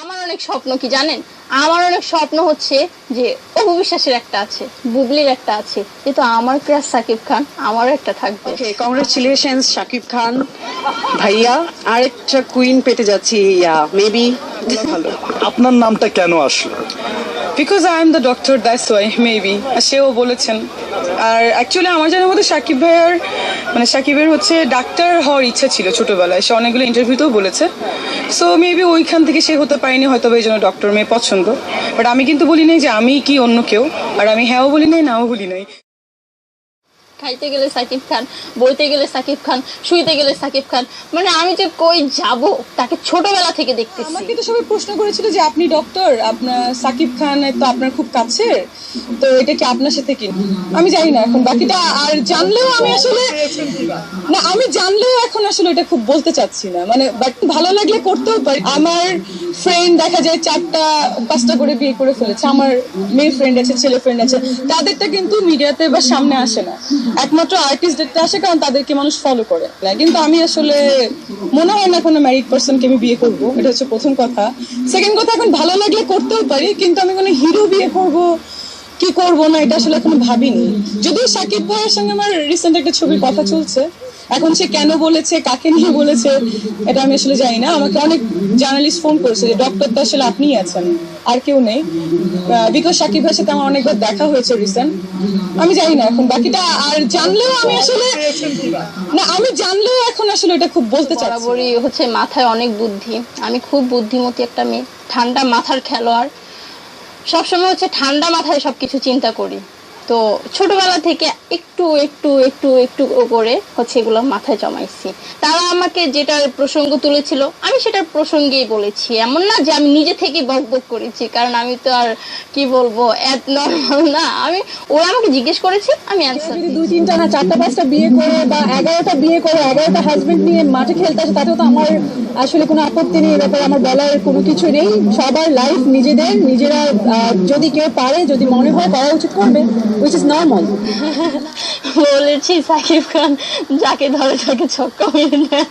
আমার অনেক স্বপ্ন কি জানেন? আমার অনেক স্বপ্ন হচ্ছে যে অপবিশ্বাসের একটা আছে বুবলির একটা আছে কিন্তু আমার ক্রাশ সাকিব খান আমারও একটা থাকবে। Okay congratulations Shakib Khan. ভাইয়া আরেকটা কুইন পেতে যাচ্ছি ইয়া মেবি ভালো আপনার নামটা কেন আসলো? Because I am the doctor that's why maybe সেও বলেছেন। আর অ্যাকচুয়ালি আমার জানার মধ্যে সাকিব ভাইয়ার মানে সাকিবের হচ্ছে ডাক্তার হওয়ার ইচ্ছা ছিল ছোটবেলায়। সে অনেকগুলো ইন্টারভিউতেও বলেছে। সো মেবি ওইখান থেকে সে হতে পারেনি হয়তো এই জন্য ডক্টর মেয়ে পছন্দ। বাট আমি কিন্তু বলি নাই যে আমি কি অন্য কেউ। আর আমি হ্যাঁও বলি নাই, নাও বলি নাই। খাইতে গেলে সাকিব খান, বইতে গেলে সাকিব খান, শুইতে গেলে সাকিব খান মানে আমি যে কই যাব তাকে ছোটবেলা থেকে দেখতেছি। আমাকে তো সবাই প্রশ্ন করেছিল যে আপনি ডক্টর আপনার সাকিব খান তো আপনার খুব কাছের তো এটা কি আপনার সাথে কি? আমি জানি না এখন, বাকিটা আর জানলেও আমি আসলে না, আমি জানলেও এখন আসলে এটা খুব বলতে চাচ্ছি না মানে বাট ভালো লাগলে করতেও পারি। আমার ফ্রেন্ড দেখা যায় চারটা, পাঁচটা করে বিয়ে করে ফেলেছে, আমার মেয়ে ফ্রেন্ড আছে, ছেলে ফ্রেন্ড আছে, তাদেরটা কিন্তু মিডিয়াতে বা সামনে আসে না। একমাত্র আর্টিস্ট দেখতে আসে কারণ তাদেরকে মানুষ ফলো করে কিন্তু আমি আসলে, মনে হয় না কোনো ম্যারিড পার্সনকে আমি বিয়ে করব, এটা হচ্ছে প্রথম কথা। সেকেন্ড কথা, এখন ভালো লাগলে করতেও পারি, কিন্তু আমি কোনো হিরো বিয়ে করব, কি করব না, এটা আসলে এখনও ভাবিনি। যদিও সাকিব ভাইয়ের সঙ্গে আমার রিসেন্ট একটা ছবির কথা চলছে এখন সে কেন বলেছে কাকে নিয়ে বলেছে এটা আমি আসলে জানি না। আমাকে অনেক জার্নালিস্ট ফোন করেছে যে ডক্টর তো আসলে আপনিই আছেন আর কেউ নেই। বিকজ সাকিব ভাইয়ের সাথে আমার অনেকবার দেখা হয়েছে রিসেন্ট আমি জানি না এখন বাকিটা আর জানলেও আমি আসলে না আমি জানলেও এখন আসলে এটা খুব বলতে না। বরাবরই হচ্ছে মাথায় অনেক বুদ্ধি। আমি খুব বুদ্ধিমতী একটা মেয়ে ঠান্ডা মাথার খেলোয়াড়। সবসময় হচ্ছে ঠান্ডা মাথায় সবকিছু চিন্তা করি। তো ছোটবেলা থেকে একটু একটু একটু একটু করে হচ্ছে এগুলো মাথায় জমাইছি। তারা আমাকে যেটার প্রসঙ্গ তুলেছিল আমি সেটার প্রসঙ্গেই বলেছি। এমন না যে আমি নিজে থেকে বক বক করেছি কারণ আমি তো আর কি বলব এত নর্মাল না। আমি ওরা আমাকে জিজ্ঞেস করেছে আমি অ্যান্সার দুই তিনটা না চারটা পাঁচটা বিয়ে করে বা এগারোটা বিয়ে করে এগারোটা হাজবেন্ড নিয়ে মাঠে খেলতে আসে তাতেও তো আমার আসলে কোনো আপত্তি নেই ব্যাপারে আমার বলার কোনো কিছু নেই। সবার লাইফ নিজেদের নিজেরা যদি কেউ পারে যদি মনে হয় করা উচিত করবে। উইচ ইজ নর্মাল বলেছি সাকিব খান যাকে ধরে তাকে ছক্কা মেরে দেয়।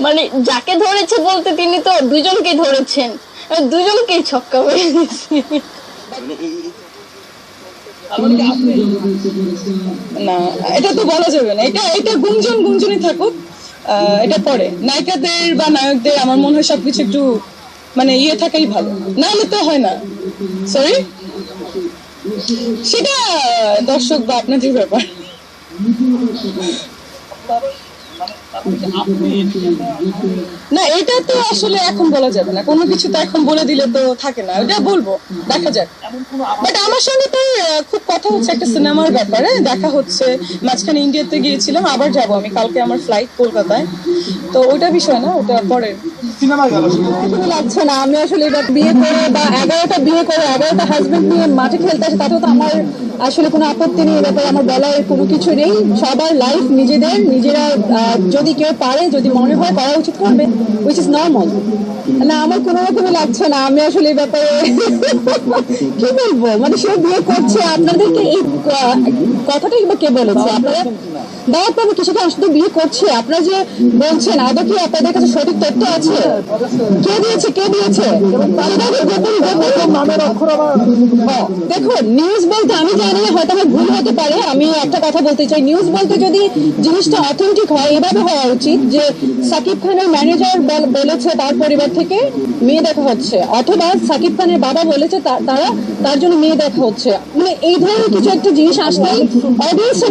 মানে যাকে ধরেছে বলতে তিনি তো দুজনকে ধরেছেন। দুজনকেই ছক্কা মেরে না এটা তো বলা যাবে না। এটা এটা গুঞ্জন গুঞ্জনই থাকুক। আহ, এটা পরে। নায়িকাদের বা নায়কদের আমার মনে হয় সবকিছু একটু মানে ইয়ে থাকাই ভালো। না হলে তো হয় না। সরি সেটা, দর্শক বা আপনাদের ব্যাপার। না, এটা তো আসলে এখন বলা যাবে না। কোনো কিছু তো এখন বলে দিলে তো থাকে না। ওটা বলব। দেখা যাক। বাট আমার সঙ্গে তো কথা হচ্ছে একটা সিনেমার ব্যাপারে। দেখা হচ্ছে। মাঝখানে ইন্ডিয়াতে গিয়েছিলাম আবার যাব আমি। কালকে আমার ফ্লাইট কলকাতায়। তো ওটা বিষয় না ওটা পরে। লাগছে না। আমি আসলে এবার বিয়ে করে বা এগারোটা বিয়ে করে এগারোটা হাজবেন্ড নিয়ে মাঠে খেলতে আসে তাতেও তো আমার আসলে কোনো আপত্তি নেই। ব্যাপারে আমার বলার কোনো কিছু নেই। সবার লাইফ নিজেদের নিজেরা যদি কেউ পারে যদি মনে হয় করা উচিত করবে উইচ ইজ নর্মাল না আমার কোনো রকমই লাগছে না। আমি আসলে এই ব্যাপারে কি বলব? মানে সে বিয়ে করছে আপনাদেরকে এই কথাটাই বা কে বলেছে? আপনারা দাওয়াত কিছু কারণ শুধু বিয়ে করছে। আপনারা যে বলছেন আদৌ কি আপনাদের কাছে সঠিক তথ্য আছে? কে দিয়েছে? কে দিয়েছে? নিউজ বলতে আমি জানি হয়তো আমার ভুল হতে পারে। আমি একটা কথা বলতে চাই। নিউজ বলতে যদি জিনিসটা অথেন্টিক হয়, এভাবে হওয়া উচিত যে সাকিব খানের ম্যানেজার বলেছে তার পরিবার থেকে, মেয়ে দেখা হচ্ছে। অথবা সাকিব খানের বাবা বলেছে তারা তার জন্য মেয়ে দেখা হচ্ছে। মানে এই ধরনের কিছু একটা জিনিস আসলেই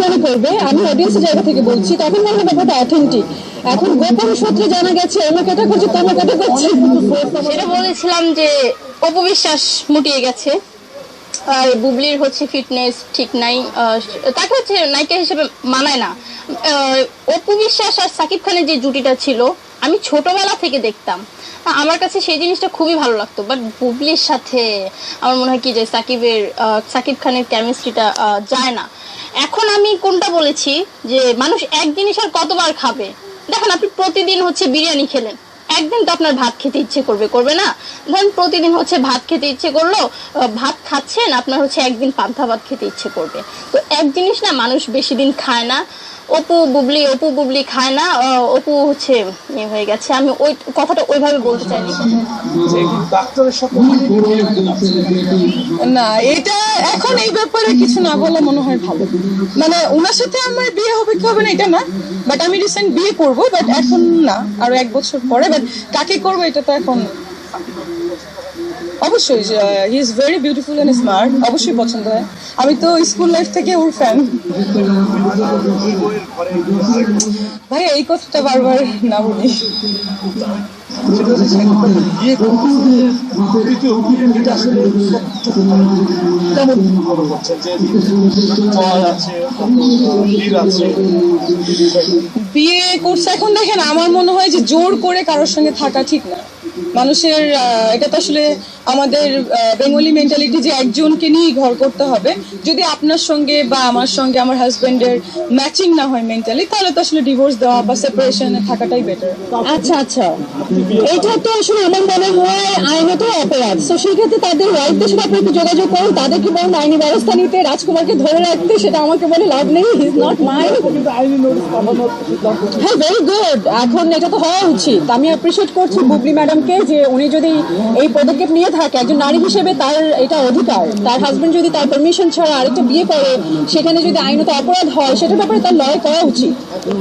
মনে করবে, আমি অডিয়েন্সের জায়গা থেকে বলছি, তখন মনে হবে ব্যাপারটা অথেন্টিক এখন গোপন সূত্রে জানা গেছে এটা করছে সেটা বলেছিলাম যে অপবিশ্বাস মুটিয়ে গেছে, আর বুবলির হচ্ছে ফিটনেস ঠিক নাই তাকে হচ্ছে নায়িকা হিসেবে মানায় না। অপু বিশ্বাস আর সাকিব খানের যে জুটিটা ছিল আমি ছোটবেলা থেকে দেখতাম। আমার কাছে সেই জিনিসটা খুবই ভালো লাগতো। বাট বুবলির সাথে আমার মনে হয় কি যে সাকিবের সাকিব খানের কেমিস্ট্রিটা যায় না। এখন আমি কোনটা বলেছি যে মানুষ এক জিনিস আর কতবার খাবে? দেখেন আপনি প্রতিদিন হচ্ছে বিরিয়ানি খেলেন। একদিন তো আপনার ভাত খেতে ইচ্ছে করবে করবে না? ধরেন প্রতিদিন হচ্ছে ভাত খেতে ইচ্ছে করল ভাত খাচ্ছেন, আপনার হচ্ছে একদিন পান্তা ভাত খেতে ইচ্ছে করবে। তো এক জিনিস না, মানুষ বেশি দিন খায় না। অপু বুবলি অপু বুবলি খায় না অপু হচ্ছে ইয়ে হয়ে গেছে। আমি ওই কথাটা ওইভাবে বলতে চাইনি। না, এটা এখন এই ব্যাপারে কিছু না বলা মনে হয় ভালো। মানে ওনার সাথে আমার বিয়ে হবে কি হবে না, এটা না। বাট আমি রিসেন্ট বিয়ে করব বাট এখন না, আরও এক বছর পরে। বাট কাকে করব, এটা তো এখন অবশ্যই he is very beautiful and smart অবশ্যই পছন্দ হয়। আমি তো স্কুল লাইফ থেকে ওর ফ্যান ভাই এই কথাটা বারবার না বলি। বিয়ে করছে এখন দেখেন আমার মনে হয় যে জোর করে কারোর সঙ্গে থাকা ঠিক না। মানুষের এটা তো আসলে আমাদের বেঙ্গলি মেন্টালিটি যে একজনকে নিয়েই ঘর করতে হবে যদি আপনার সঙ্গে বা আমার সঙ্গে আমার হাজবেন্ডের ম্যাচিং না হয় মেন্টালি তাহলে তো আসলে ডিভোর্স দেওয়া বা সেপারেশনে থাকাটাই বেটার আচ্ছা আচ্ছা। এটা তো আসলে আমার মনে হয় আইনত অপরাধ। তো সেই ক্ষেত্রে তাদের ওয়াইফদের সাথে আপনি একটু যোগাযোগ করুন। তাদেরকে বলুন আইনি ব্যবস্থা নিতে রাজকুমারকে ধরে রাখতে সেটা আমাকে বলে লাভ নেই। ইজ নট মাই হ্যাঁ ভেরি গুড এখন এটা তো হওয়া উচিত। আমি অ্যাপ্রিসিয়েট করছি বুবলি ম্যাডামকে যে উনি যদি এই পদক্ষেপ নিয়ে থাকে, একজন নারী হিসেবে তার এটা অধিকার। তার হাজবেন্ড যদি তার পারমিশন ছাড়া আরেকটা বিয়ে করে, সেখানে যদি আইনত অপরাধ হয়, সেটার ব্যাপারে তার লড়াই করা উচিত।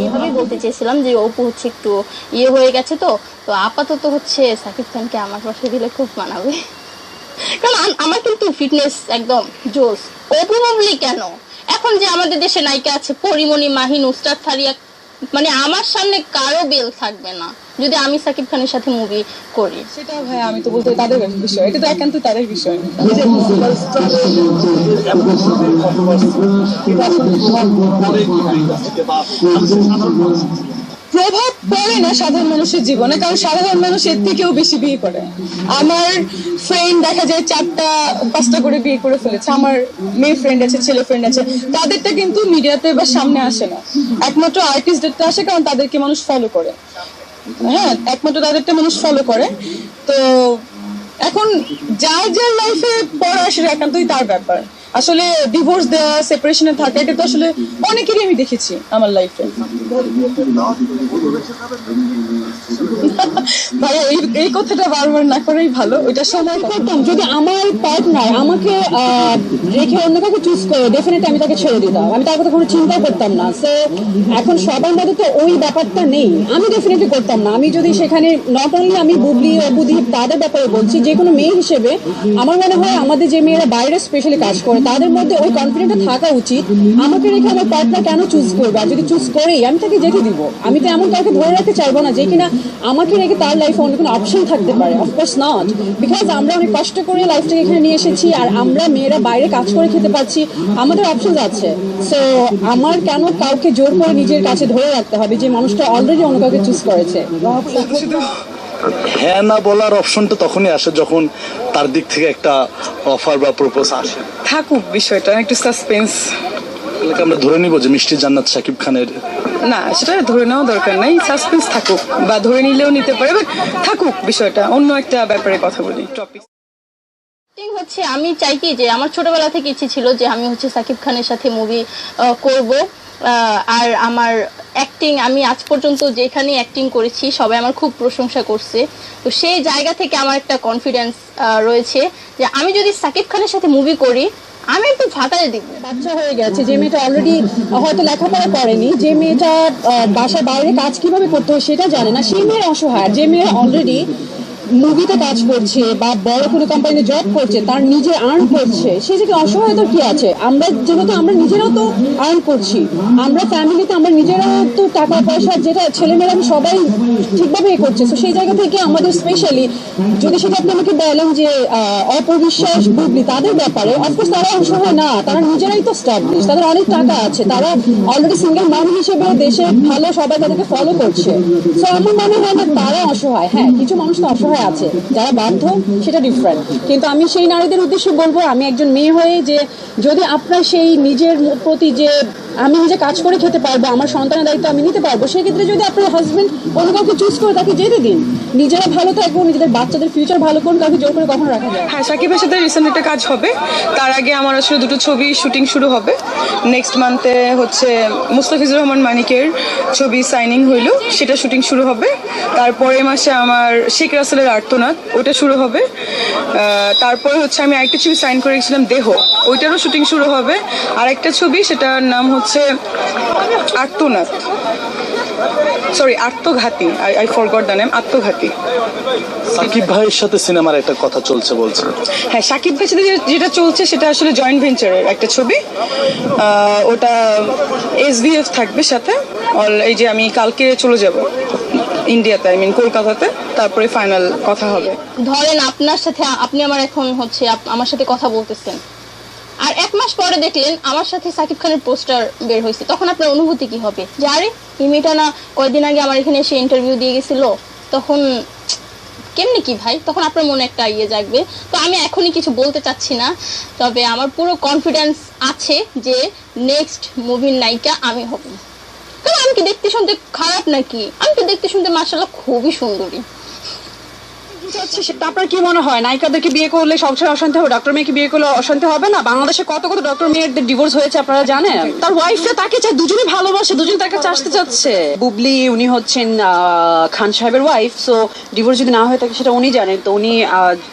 এভাবেই বলতে চেয়েছিলাম যে, অপু হচ্ছে একটু ইয়ে হয়ে গেছে তো তো আপাতত হচ্ছে সাকিব খানকে আমার পাশে দিলে খুব মানাবে। কারণ আমার কিন্তু ফিটনেস একদম জোস। অপু কেন? এখন যে আমাদের দেশে নায়িকা আছে, পরিমণি মাহি নুসরাত ফারিয়া মানে আমার সামনে কারও বেল থাকবে না যদি আমি সাকিব খানের সাথে মুভি করি। সেটা ভাই আমি তো বলতে তাদের বিষয় এটা তো একান্ত তাদের বিষয়। এটা প্রভাব পড়ে না সাধারণ মানুষের জীবনে? কারণ সাধারণ মানুষ এর থেকেও বেশি বিয়ে করে। আমার ফ্রেন্ড দেখা যায় চারটা, পাঁচটা করে বিয়ে করে ফেলেছে। আমার মেয়ে ফ্রেন্ড আছে, ছেলে ফ্রেন্ড আছে। তাদেরটা কিন্তু মিডিয়াতে বা সামনে আসে না। একমাত্র আর্টিস্টদেরটা আসে কারণ তাদেরকে মানুষ ফলো করে। হ্যাঁ একমাত্র তাদেরটা মানুষ ফলো করে। তো এখন যার যার লাইফে পড়া সেটা একান্তই তার ব্যাপার। আসলে ডিভোর্স দেওয়া সেপারেশনে থাকা, এটা তো আসলে অনেকেরই আমি দেখেছি আমার লাইফে ভাইয়া, এই কথাটা বারবার না করেই ভালো, ওইটা সময় করতাম যদি আমার পার্টনার আমাকে রেখে অন্য কাউকে চুজ করে ডেফিনেটলি আমি তাকে ছেড়ে দিতাম। আমি তার কথা কোনো চিন্তা করতাম না। সো এখন সবার মধ্যে তো ওই ব্যাপারটা নেই। আমি ডেফিনেটলি করতাম না। আমি যদি সেখানে নট অনলি আমি বুবলি, অপুদীপ তাদের ব্যাপারে বলছি, যে কোনো মেয়ে হিসেবে, আমার মনে হয় আমাদের যে মেয়েরা বাইরে স্পেশালি কাজ করে তাদের মধ্যে ওই কনফিডেন্টটা থাকা উচিত। আমাকে রেখে আমার পার্টনার কেন চুজ করবে? আর যদি চুজ করেই আমি তাকে যেতে দিব। আমি তো এমন কাউকে ধরে রাখতে চাইব না যে কিনা আমাকে রেখে তার লাইফে অন্য কোনো অপশন থাকতে পারে। অফকোর্স নট বিকজ আমরা অনেক কষ্ট করে লাইফটাকে এখানে নিয়ে এসেছি আর আমরা মেয়েরা বাইরে কাজ করে খেতে পারছি আমাদের অপশন আছে। সো আমার কেন কাউকে জোর করে নিজের কাছে ধরে রাখতে হবে যে মানুষটা অলরেডি অন্য কাউকে চুজ করেছে? হ্যাঁ না বলার অপশনটা তখনই আসে যখন তার দিক থেকে একটা অফার বা প্রপোজ আসে। থাকুক বিষয়টা একটু সাসপেন্স আমরা ধরে নিব যে মিষ্টি জান্নাত শাকিব খানের। না সেটা ধরে নেওয়া দরকার নাই সাসপেন্স থাকুক বা ধরে নিলেও নিতে পারে বাট থাকুক বিষয়টা অন্য একটা ব্যাপারে কথা বলি টপিক হচ্ছে আমি চাই কি যে আমার ছোটবেলা থেকে ইচ্ছে ছিল যে আমি হচ্ছে সাকিব খানের সাথে মুভি করব আহ, আর আমার অ্যাক্টিং আমি আজ পর্যন্ত যেখানে অ্যাক্টিং করেছি, সবাই আমার খুব প্রশংসা করছে। তো সেই জায়গা থেকে আমার একটা কনফিডেন্স রয়েছে যে আমি যদি সাকিব খানের সাথে মুভি করি, আমি একটু ফাটাই দিব। বাচ্চা হয়ে গেছে, যে মেয়েটা অলরেডি হয়তো লেখাপড়া করেনি, যে মেয়েটা বাসার বাইরে কাজ কীভাবে করতে হয় সেটা জানে না সেই মেয়ে অসহায় যে মেয়ে অলরেডি মুভিতে কাজ করছে বা বড় কোনো কোম্পানিতে জব করছে, তার নিজে আর্ন করছে, সে যে অসহায়তা কি আছে? আমরা যেহেতু আমরা নিজেরাও তো আর্ন করছি, আমরা ফ্যামিলিতে আমরা নিজেরাও তো টাকা পয়সা যেটা ছেলেমেয়েরা সবাই ঠিকভাবে করছে, তো সেই জায়গা থেকে আমাদের স্পেশালি যদি সেটা আপনি আমাকে বলেন যে অপবিশ্বাস বুবলি তাদের ব্যাপারে অফকোর্স তারা অসহায় না, তারা নিজেরাই তো স্টাবলিশ তাদের অনেক টাকা আছে, তারা অলরেডি সিঙ্গেল ম্যান হিসেবে দেশে ভালো সবাই তাদেরকে ফলো করছে, তো আমার মনে হয় না তারা অসহায় হ্যাঁ কিছু মানুষ তো অসহায় আছে, যারা বাধ্য, সেটা ডিফারেন্ট কিন্তু আমি সেই নারীদের উদ্দেশ্যে বলব, আমি একজন মেয়ে হয়ে যে যদি আপনার সেই নিজের প্রতি যে আমি নিজে কাজ করে খেতে পারব, আমার সন্তানের দায়িত্ব আমি নিতে পারব। সেক্ষেত্রে যদি আপনার হাজবেন্ড অন্য কাউকে চুজ করে তাকে যেতে দিন, নিজেরা ভালো থাকব, নিজেদের বাচ্চাদের ফিউচার ভালো করুন, কাউকে জোর করে কখনো রাখা যায় হ্যাঁ সাকিবের সাথে রিসেন্ট একটা কাজ হবে। তার আগে আমার আসলে দুটো ছবি শুটিং শুরু হবে। নেক্সট মান্থে হচ্ছে মুস্তাফিজুর রহমান মানিকের ছবি সাইনিং হইল, সেটা শুটিং শুরু হবে। তারপরে মাসে আমার শেখ রাসেলের আর্তনাথ ওটা শুরু হবে। তারপরে হচ্ছে আমি আরেকটা ছবি সাইন করে গেছিলাম দেহ, ওইটারও শুটিং শুরু হবে। আরেকটা ছবি, সেটার নাম হচ্ছে আর্তনাথ সরি আত্মঘাতী I I forgot the name আত্মঘাতী সাকিব ভাইয়ের সাথে সিনেমার একটা কথা চলছে বলছে। হ্যাঁ সাকিব ভাইয়ের সাথে যেটা চলছে সেটা আসলে জয়েন্ট ভেঞ্চারের একটা ছবি। ওটা এসভিএফ থাকবে সাথে। অল এই যে আমি কালকে চলে যাব। ইন্ডিয়াতে আই মিন কলকাতাতে। তারপরে ফাইনাল কথা হবে। ধরেন আপনার সাথে আপনি আমার এখন হচ্ছে আপ- আমার সাথে কথা বলতেছেন। আর এক মাস পরে দেখলেন আমার সাথে সাকিব খানের পোস্টার বের হয়েছে। তখন আপনার অনুভূতি কি হবে? যে আরে এই মেয়েটা না কয়েকদিন আগে আমার এখানে এসে ইন্টারভিউ দিয়ে গেছিল। তখন কেমনি কি ভাই? তখন আপনার মনে একটা ইয়ে জাগবে। তো আমি এখনই কিছু বলতে চাচ্ছি না। তবে আমার পুরো কনফিডেন্স আছে যে নেক্সট মুভির নায়িকা আমি হব। কারণ আমি কি দেখতে শুনতে খারাপ নাকি? আমি তো দেখতে শুনতে মার্শাল্লাহ খুবই সুন্দরী। হচ্ছে সেটা আপনার কি মনে হয়? নায়িকাদেরকে বিয়ে করলে সংসারে অশান্তি হবে? ডক্টর মেয়েকে বিয়ে করলে অশান্তি হবে না? বাংলাদেশে কত কত ডক্টর ডিভোর্স হয়েছে আপনারা জানেন? তার তাকে চায় দুজনে ভালোবাসে দুজনে তাকে চাষতে চাচ্ছে। বুবলি, উনি হচ্ছেন খান সাহেবের ওয়াইফ সো ডিভোর্স যদি না হয়ে থাকে সেটা উনি জানেন। তো উনি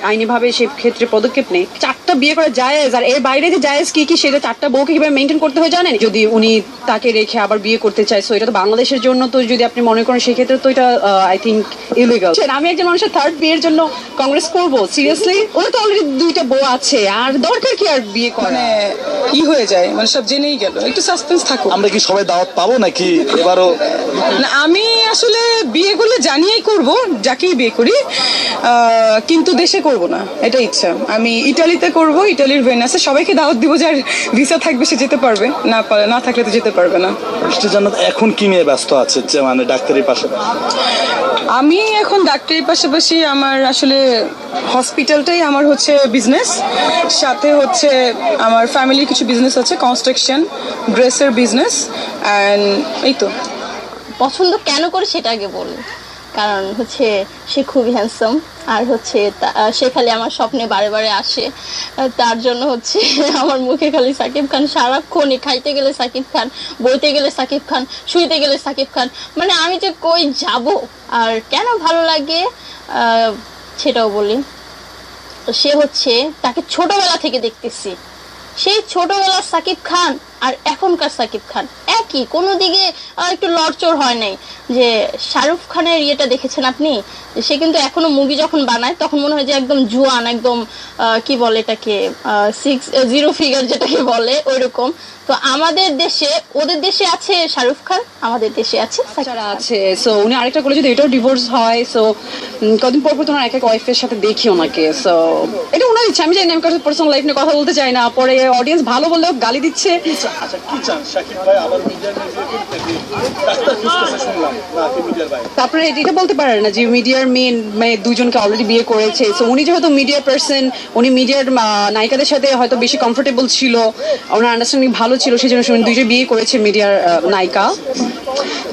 আইনি ভাবে সে ক্ষেত্রে পদক্ষেপ নেই চারটা বিয়ে করা জায়েজ আর এর বাইরে যে জায়েজ কি কি সেটা চারটা বউকে কীভাবে মেনটেন করতে হয় জানেন? যদি উনি তাকে রেখে আবার বিয়ে করতে চায় সো এটা তো বাংলাদেশের জন্য তো যদি আপনি মনে করেন সেক্ষেত্রে তো এটা আই থিঙ্ক ইলিগাল আমি একজন মানুষের থার্ড বিয়ের জন্য কংগ্রেস করব সিরিয়াসলি ওরা তো অলরেডি দুইটা বউ আছে আর দরকার কি আর বিয়ে করা মানে ই হয়ে যায় মানে সব জেনেই গেল। একটু সাসপেন্স থাকুক। আমরা কি সবাই দাওয়াত পাবো নাকি এবারও? না আমি আসলে বিয়ে করলে জানিয়েই করব যাকেই বিয়ে করি কিন্তু দেশে করব না এটা ইচ্ছা। আমি ইটালিতে করব ইটালির ভেনাসে সবাইকে দাওয়াত দিব যার ভিসা থাকবে সে যেতে পারবে। না পারে- না থাকলে তো যেতে পারবে না। জান্নাত এখন কি নিয়ে ব্যস্ত আছে যে মানে ডাক্তারের পাশে? আমি এখন ডাক্তারের পাশাপাশি আমার আসলে হসপিটালটাই আমার হচ্ছে বিজনেস সাথে হচ্ছে আমার ফ্যামিলির কিছু বিজনেস আছে কনস্ট্রাকশন ড্রেসের বিজনেস অ্যান্ড এই তো। পছন্দ কেন করে সেটা আগে বলুন। কারণ হচ্ছে সে খুবই হ্যান্ডসাম আর হচ্ছে সে খালি আমার স্বপ্নে বারে বারে আসে। তার জন্য হচ্ছে আমার মুখে খালি সাকিব খান, সারাক্ষণই খাইতে গেলে সাকিব খান, বইতে গেলে সাকিব খান, শুইতে গেলে সাকিব খান। মানে আমি যে কই যাব? আর কেন ভালো লাগে? সেটাও বলি। সে হচ্ছে তাকে ছোটবেলা থেকে দেখতেছি। সেই ছোটবেলার সাকিব খান আর এখনকার সাকিব খান। একই কোনো দিকে একটু লড়চড় হয় নাই। যে শাহরুখ খানের ইয়েটা দেখেছেন আপনি? সে কিন্তু এখনও মুভি যখন বানায়, তখন মনে হয় যে একদম জুয়ান, একদম কি বলে এটাকে সিক্স জিরো ফিগার যেটাকে বলে, ওইরকম। তো আমাদের দেশে ওদের দেশে আছে শাহরুখ খান আমাদের দেশে আছে আছে। সো উনি আরেকটা করলে যদি এটাও ডিভোর্স হয় সো কদিন পর পর তোমার এক এক ওয়াইফের সাথে দেখি ওনাকে। সো এটা ওনার ইচ্ছা। আমি জানি আমি কারোর পার্সোনাল লাইফ নিয়ে কথা বলতে চাই না। পরে অডিয়েন্স ভালো বললেও গালি দিচ্ছে। আচ্ছা তারপরে এটা এটা বলতে পারেন না যে মিডিয়ার মেন মানে দুজনকে অলরেডি বিয়ে করেছে। সো উনি যেহেতু মিডিয়া পার্সন উনি মিডিয়ার নায়িকাদের সাথে হয়তো বেশি কমফোর্টেবল ছিল ওনার আন্ডারস্ট্যান্ডিং ভালো ছিল সেই জন্য উনি দুইজন বিয়ে করেছে মিডিয়ার নায়িকা।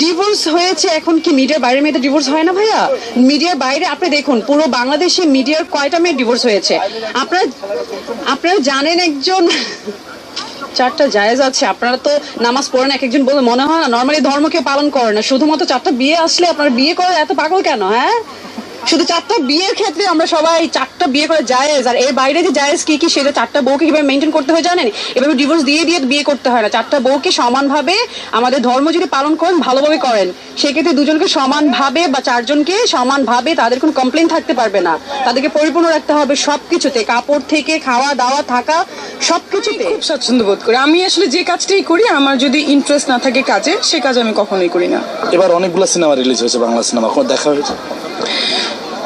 ডিভোর্স হয়েছে এখন কি মিডিয়ার বাইরে? মেয়েদের ডিভোর্স হয় না ভাইয়া? মিডিয়ার বাইরে, আপনি দেখুন, পুরো বাংলাদেশে মিডিয়ার কয়টা মেয়ে ডিভোর্স হয়েছে? আপনারা আপনারা জানেন একজন? চারটা জায়েজ আছে। আপনারা তো নামাজ পড়েন, এক একজন বলে মনে হয় না নর্মালি ধর্মকে পালন করে না। শুধুমাত্র চারটা বিয়ে আসলে আপনারা বিয়ে করে এত পাগল কেন হ্যাঁ? শুধু চারটা বিয়ের ক্ষেত্রে আমরা সবাই চারটা বিয়ে করে জায়েজ আর এর বাইরে যে জায়েজ কি কি সেটা চারটা বউকে কীভাবে মেনটেন করতে হয় জানেন? এভাবে ডিভোর্স দিয়ে দিয়ে বিয়ে করতে হয় না। চারটা বউকে সমানভাবে আমাদের ধর্ম যদি পালন করেন ভালোভাবে করেন সেক্ষেত্রে দুজনকে সমানভাবে বা চারজনকে সমানভাবে তাদের কোনো কমপ্লেন থাকতে পারবে না। তাদেরকে পরিপূর্ণ রাখতে হবে সব কিছুতে কাপড় থেকে খাওয়া দাওয়া থাকা সবকিছুতে। খুব স্বাচ্ছন্দ্য বোধ করি। আমি আসলে যে কাজটাই করি আমার যদি ইন্টারেস্ট না থাকে কাজে সে কাজ আমি কখনোই করি না। এবার অনেকগুলো সিনেমা রিলিজ হয়েছে বাংলা সিনেমা দেখা হয়েছে?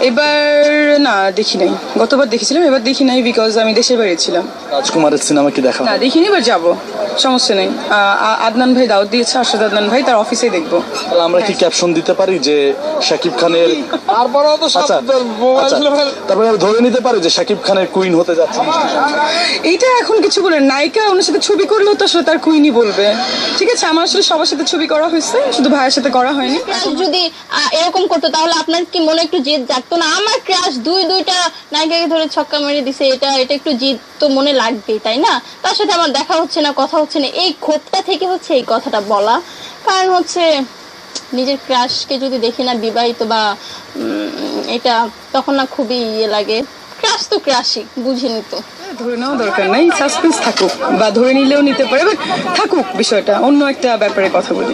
এবার না দেখি নাই। গতবার দেখেছিলাম এবার দেখি নাই বিকজ আমি দেশের বাইরে ছিলাম। রাজকুমারের সিনেমা কি দেখা না দেখিনি এবার যাব। সমস্যা নেই। আ- আদনান ভাই দাওয়াত দিয়েছে আরশাদ আদনান ভাই তার অফিসে দেখব। তাহলে আমরা কি ক্যাপশন দিতে পারি যে শাকিব খানের তারপরেও তো আচ্ছা মোবাইল আচ্ছা, তারপরে আমরা ধরে নিতে পারি যে শাকিব খানের কুইন হতে যাচ্ছে। এইটা এখন কিছু বলে নায়িকা ওনার সাথে ছবি করলেও তো আসলে তার কুইনি বলবে। ঠিক আছে আমার আসলে সবার সাথে ছবি করা হয়েছে শুধু ভাইয়ের সাথে করা হয়নি। যদি আহ, এরকম করতো তাহলে আপনার কি মনে একটু জেদ জিদ জাগতো না, আমার ক্রাশ দুই, দুইটা নায়িকাকে ধরে ছক্কা মেরে দিছে, এটা এটা একটু জিদ তো মনে লাগবেই, তাই না? তার সাথে আমার দেখা হচ্ছে না, কথা হচ্ছে না, এই ক্ষোভটা থেকে হচ্ছে এই কথাটা বলা। কারণ হচ্ছে নিজের ক্রাশকে যদি দেখি না বিবাহিত বা এটা তখন না খুবই ইয়ে লাগে। ক্রাশ তো ক্রাশই বুঝিনি তো ধরে নেওয়া দরকার নাই সাসপেন্স থাকুক বা ধরে নিলেও নিতে পারে বাট থাকুক বিষয়টা অন্য একটা ব্যাপারে কথা বলি।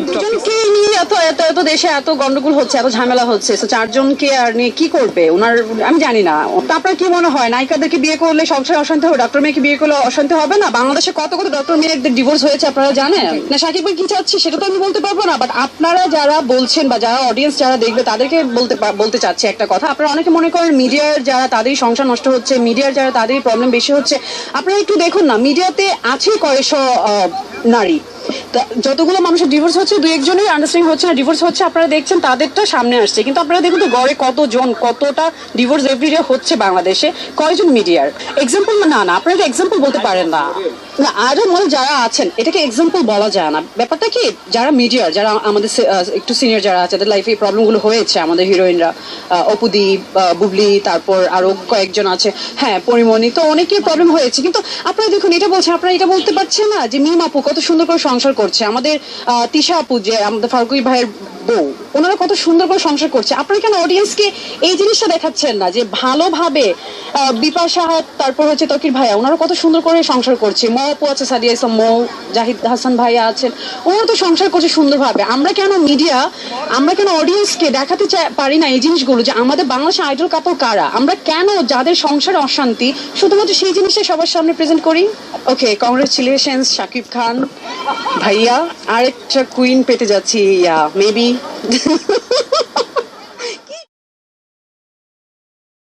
নিয়ে এত এত এত দেশে এত গন্ডগোল হচ্ছে এত ঝামেলা হচ্ছে তো চারজনকে আর নিয়ে কি করবে? ওনার আমি জানি না। তো আপনার কি মনে হয়? নায়িকাদেরকে বিয়ে করলে সংসারে অশান্তি হবে ডক্টর মেয়েকে বিয়ে করলে অশান্তি হবে না? বাংলাদেশে কত কত ডক্টর মেয়েদের ডিভোর্স হয়েছে আপনারা জানেন? না সাকিব ভাই কি চাচ্ছি সেটা তো আমি বলতে পারব না বাট আপনারা যারা বলছেন বা যারা অডিয়েন্স যারা দেখবে তাদেরকে বলতে বলতে চাচ্ছি একটা কথা। আপনারা অনেকে মনে করেন মিডিয়ার যারা তাদেরই সংসার নষ্ট হচ্ছে, মিডিয়ার যারা, তাদেরই প্রবলেম বেশি হচ্ছে। আপনারা একটু দেখুন না, মিডিয়াতে আছে কয়েকশো নারী। যতগুলো মানুষের ডিভোর্স হচ্ছে দু একজনের আন্ডারস্ট্যান্ডিং হচ্ছে না ডিভোর্স হচ্ছে, আপনারা দেখছেন, তাদেরটা সামনে আসছে। কিন্তু আপনারা দেখুন তো, গড়ে কতজন, কতটা ডিভোর্স এভরিডে হচ্ছে বাংলাদেশে, কয়জন মিডিয়ার? এক্সাম্পল না না, আপনারা এক্সাম্পল বলতে পারেন না। না আরও মনে যারা আছেন এটাকে এক্সাম্পল বলা যায় না। ব্যাপারটা কি যারা মিডিয়ার যারা আমাদের একটু সিনিয়র যারা আছে তাদের লাইফে এই প্রবলেমগুলো হয়েছে আমাদের হিরোইনরা অপুদীপ আহ, বুবলি তারপর আরও কয়েকজন আছে। হ্যাঁ পরিমণি তো অনেকের প্রবলেম হয়েছে। কিন্তু আপনারা দেখুন এটা বলছে আপনারা এটা বলতে পারছেন না যে মিম আপু কত সুন্দর করে সংসার করছে। আমাদের তিশা আপু যে আমাদের ফারুকি ভাইয়ের বউ ওনারা কত সুন্দর করে সংসার করছে। আপনারা কেন অডিয়েন্সকে এই জিনিসটা দেখাচ্ছেন না যে ভালোভাবে আহ, বিপাশা তারপর হচ্ছে তকির ভাইয়া। ওনারা কত সুন্দর করে সংসার করছে। মৌ আপু আছে সাদিয়া ইসলাম মৌ জাহিদ হাসান ভাইয়া আছেন। ওনারা তো সংসার করছে সুন্দরভাবে। আমরা কেন মিডিয়া আমরা কেন অডিয়েন্সকে দেখাতে পারি না এই জিনিসগুলো যে আমাদের বাংলাদেশে আইডল কাপড় কারা? আমরা কেন যাদের সংসারে অশান্তি শুধুমাত্র সেই জিনিসটা সবার সামনে প্রেজেন্ট করি? Okay congratulation Shakib Khan. ভাইয়া আরেকটা কুইন পেতে যাচ্ছি ইয়া মেবি